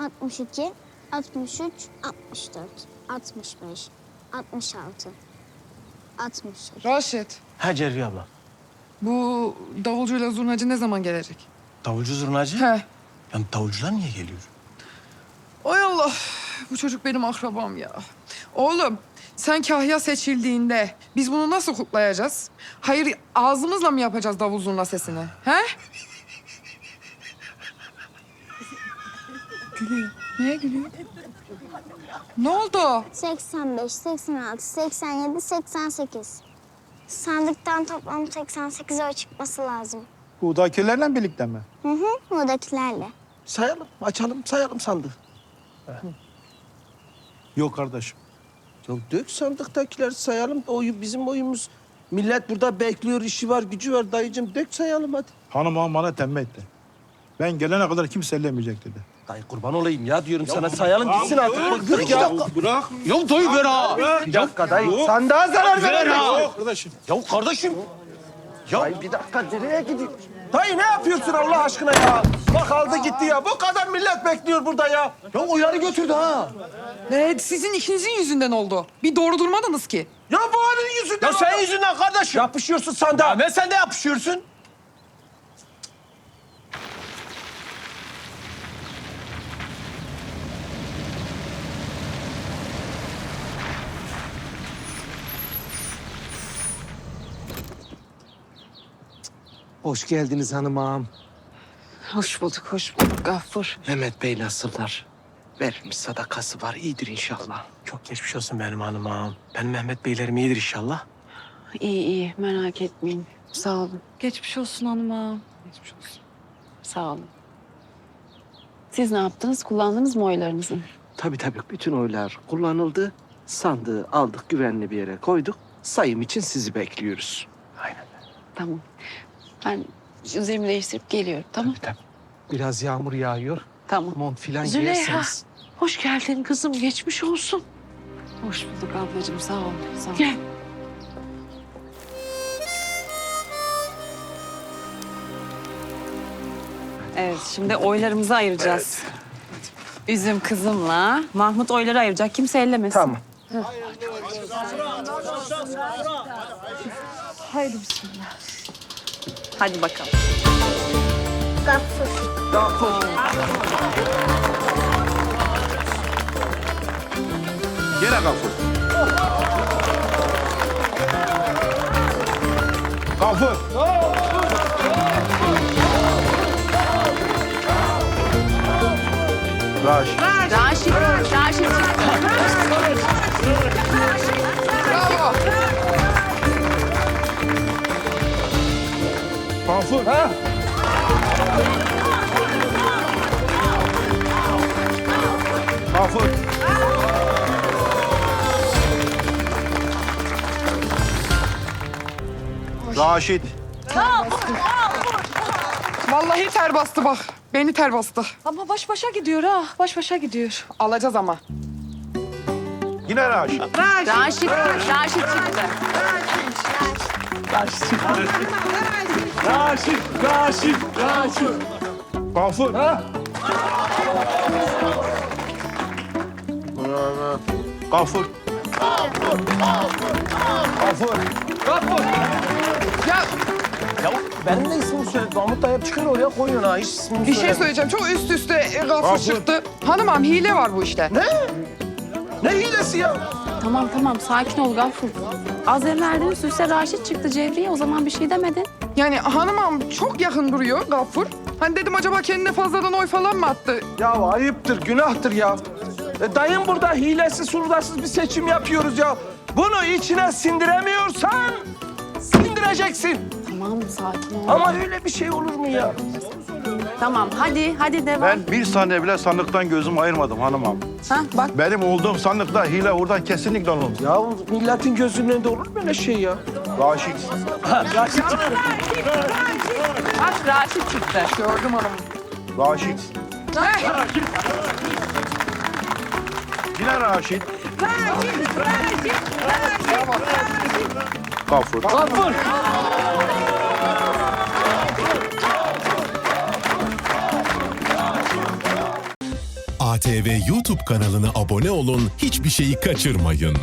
62, 63, 64, 65, 66, 67. Raşit, Ha Cerviye abla. bu davulcuyla zurnacı ne zaman gelecek? Davulcu zurnacı. He. Yani davulcular niye geliyor? Ay Allah, bu çocuk benim akrabam ya. Oğlum, sen kahya seçildiğinde biz bunu nasıl kutlayacağız? Hayır, ağzımızla mı yapacağız davul zurna sesini? He? Gülüyor. Neye gülüyor? Ne oldu? 85, 86, 87, 88. Sandıktan toplam 88 oy çıkması lazım. Buradakilerle birlikte mi? Hı hı, buradakilerle. Sayalım, açalım, sayalım sandığı. Yok kardeşim. Ya dök sandıktakileri sayalım. Oyu bizim oyumuz. Millet burada bekliyor, işi var, gücü var dayıcım. Dök sayalım hadi. Hanım ağam bana tembih etti. Ben gelene kadar kimse ellemeyecek dedi. Dayı kurban olayım ya diyorum sana. Sayalım gitsin artık. Bıktık ya. Bırak. Ya dayı ver ha. Bir dakika dayı. Sandığa zarar Ver verme. ha. Kardeşim. Ya kardeşim. Ya Dayı bir dakika nereye gidiyor? Dayı ne yapıyorsun Allah aşkına ya? Bak aldı gitti ya. Bu kadar millet bekliyor burada ya. ya oyları götürdü ha. Ne, sizin ikinizin yüzünden oldu. Bir doğru durmadınız ki. Ya bu halin yüzünden. Ya senin yüzünden kardeşim. Yapışıyorsun sandığa. Ya ben sen de yapışıyorsun. Hoş geldiniz hanımım. Hoş bulduk, hoş bulduk Gaffur. Mehmet Bey nasıllar? Verilmiş sadakası var. iyidir inşallah. Çok geçmiş olsun benim hanımım. Benim Mehmet Beylerim iyidir inşallah. İyi iyi merak etmeyin. Sağ olun. Geçmiş olsun hanıma. Geçmiş olsun. Sağ olun. Siz ne yaptınız? Kullandınız mı oylarınızı? Tabii tabii bütün oylar kullanıldı. Sandığı aldık güvenli bir yere koyduk. Sayım için sizi bekliyoruz. Aynen. Tamam. Ben üzerimi değiştirip geliyorum. Tamam. Tabii. Biraz yağmur yağıyor. Tamam. Mont filan Züleyha. giyerseniz. Hoş geldin kızım. Geçmiş olsun. Hoş bulduk ablacığım. Sağ ol. Sağ ol. Gel. Evet, şimdi oylarımızı ayıracağız. Üzüm kızımla Mahmut oyları ayıracak. Kimse ellemesin. Tamam. Haydi bismillah. Hadi bakalım. Gaffur. Gene Gafur. Gafur. Raşit, Raşit Gafur. Gafur. Raşit. Vallahi ter bastı bak. Beni ter bastı. Ama baş başa gidiyor ha. Baş başa gidiyor. Alacağız ama. Yine Raşit. Raşit, Raşit çıktı. Gafur. Gafur. Gafur. Ya Ya benim de ismimi söyle. Mahmut dayı çıkıyor oraya koyuyor ha. Hiç ismini bir şey söyleyeceğim. Çok üst üste e, gafur Gafur. çıktı. Hanımam hile var bu işte. Ne hilesi ya? Tamam tamam sakin ol Gafur. Az evvel dedin Süse Raşit çıktı Cevriye o zaman bir şey demedin. Yani hanımam çok yakın duruyor gafur. Hani dedim acaba kendine fazladan oy falan mı attı? Ya ayıptır, günahtır ya. E, dayım burada hilesiz, surdasız bir seçim yapıyoruz ya. Bunu içine sindiremiyorsan sindireceksin. Tamam sakin ol. Ama öyle bir şey olur mu ya? Tamam hadi hadi devam. Ben bir saniye bile sandıktan gözümü ayırmadım hanımam. Ha, bak Benim olduğum sandıkta hile oradan kesinlikle olmaz. Ya milletin gözünün önünde olur mu öyle şey ya? Raşit. bak Raşit çıktı. Gördüm hanımım. Raşit. Yine Raşit. Gafur. Gafur. ATV YouTube kanalına abone olun, hiçbir şeyi kaçırmayın.